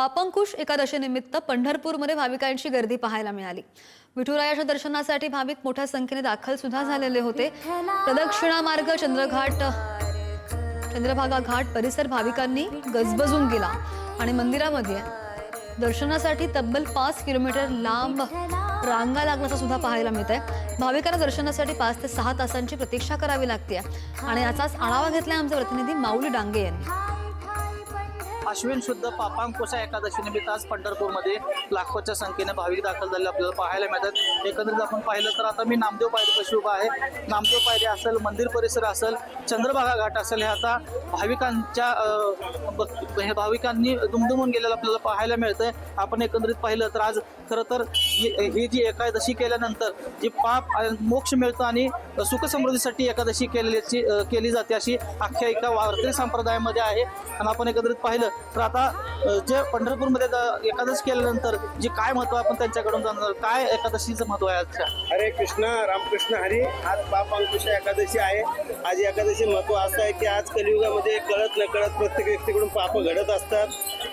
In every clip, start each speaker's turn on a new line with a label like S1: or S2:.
S1: पापंकुश एकादशीनिमित्त पंढरपूरमध्ये भाविकांची गर्दी पाहायला मिळाली. विठुरायाच्या दर्शनासाठी भाविक मोठ्या संख्येने दाखल सुद्धा झालेले होते. प्रदक्षिणा मार्ग चंद्रघाट चंद्रभागा घाट परिसर भाविकांनी गजबजून गेला आणि मंदिरामध्ये दर्शनासाठी तब्बल पाच किलोमीटर लांब रांगा लागल्याचं सुद्धा पाहायला मिळत आहे भाविकांना दर्शनासाठी पाच ते सहा तासांची प्रतीक्षा करावी लागते. आणि याचाच आढावा घेतलाय आमचे प्रतिनिधी माऊली डांगे यांनी.
S2: अश्विन शुद्ध पापांकुशा एकादशी निमित्त आज पंढरपूरमध्ये लाखोच्या संख्येने भाविक दाखल झाले. आपल्याला पाहायला मिळतात. एकंदरीत आपण पाहिलं तर आता मी नामदेव पायरीपाशी उभा आहे. नामदेव पायरी असेल मंदिर परिसर असेल चंद्रभागा घाट असेल हे आता भाविकांच्या ब- हे भाविकांनी दुमदुमून गेलेलं आपल्याला पाहायला मिळतंय. आपण एकंदरीत पाहिलं तर आज खरं तर ही ही जी एकादशी केल्यानंतर जी पाप मोक्ष मिळतो आणि सुखसमृद्धीसाठी एकादशी केलेली केली जाते अशी आख्यायिका वारकरी संप्रदायामध्ये आहे. आणि आपण एकत्रित पाहिलं तर आता जे पंढरपूरमध्ये एकादशी केल्यानंतर जे काय महत्त्व आहे आपण त्यांच्याकडून जाणार काय एकादशीचं महत्त्व आहे आजच्या?
S3: हरे कृष्ण रामकृष्ण हरी. आज पाप अंकुश एकादशी आहे. आज एकादशी महत्त्व असं आहे की आज कलियुगामध्ये कळत न कळत प्रत्येक व्यक्तीकडून पाप घडत असतात.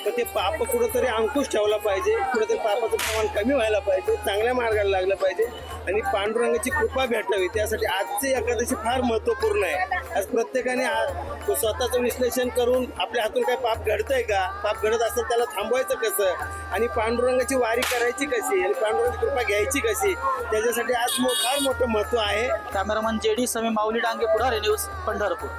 S3: तर ते पाप कुठंतरी अंकुश ठेवला पाहिजे. कुठेतरी पापाचं प्रमाण कमी व्हायला पाहिजे चांगल्या मार्गाला लागलं पाहिजे आणि पांडुरंगाची कृपा भेटावी. त्यासाठी आजची एकादशी फार महत्त्वपूर्ण आहे. आज प्रत्येकाने स्वतःचं विश्लेषण करून आपल्या हातून काय पाप घडतंय का? पाप घडत असेल त्याला थांबवायचं कसं? आणि पांडुरंगाची वारी करायची कशी? आणि पांडुरंगाची कृपा घ्यायची कशी? त्याच्यासाठी आज फार मोठं महत्त्व आहे.
S2: कॅमेरामन जे डी समी माऊली डांगे पुढारे न्यूज पंढरपूर.